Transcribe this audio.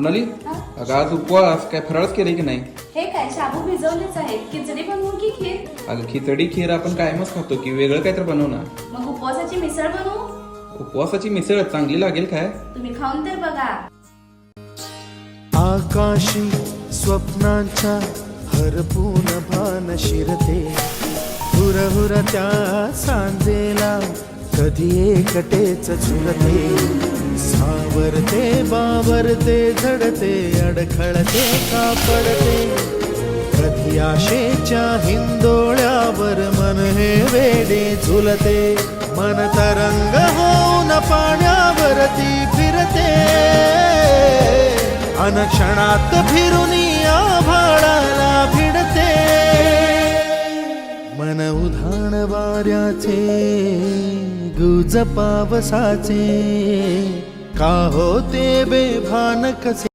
म्हणाली अगं आज उपवास काय फराळच केले की नाही? हे काय शाबू भिजवलेच आहेत खिचडी बनवू की खीर? अगं खिचडी खीर आपण कायमच खातो की वेगळं काय तर बनव ना. मग उपवासाची मिसळ बनवू? उपवासाची मिसळ चांगली लागेल काय? तुम्ही खाऊन तर बघा. आकाशी स्वप्नांच्या हरपून भान शिरते. हुर हुर त्या सांजेला कधी एकटेच झुलते. सावरते बावरते झडते अडखळते कापडते. कधी आशेच्या हिंदोळ्यावर मन हे वेडे झुलते. मन तरंग होऊन पाण्यावरती फिरते. अनक्षणात फिरून आभाळाला भिडते. मन उधाण वाऱ्याचे गुज पावसाचे का होते बेभान कसे?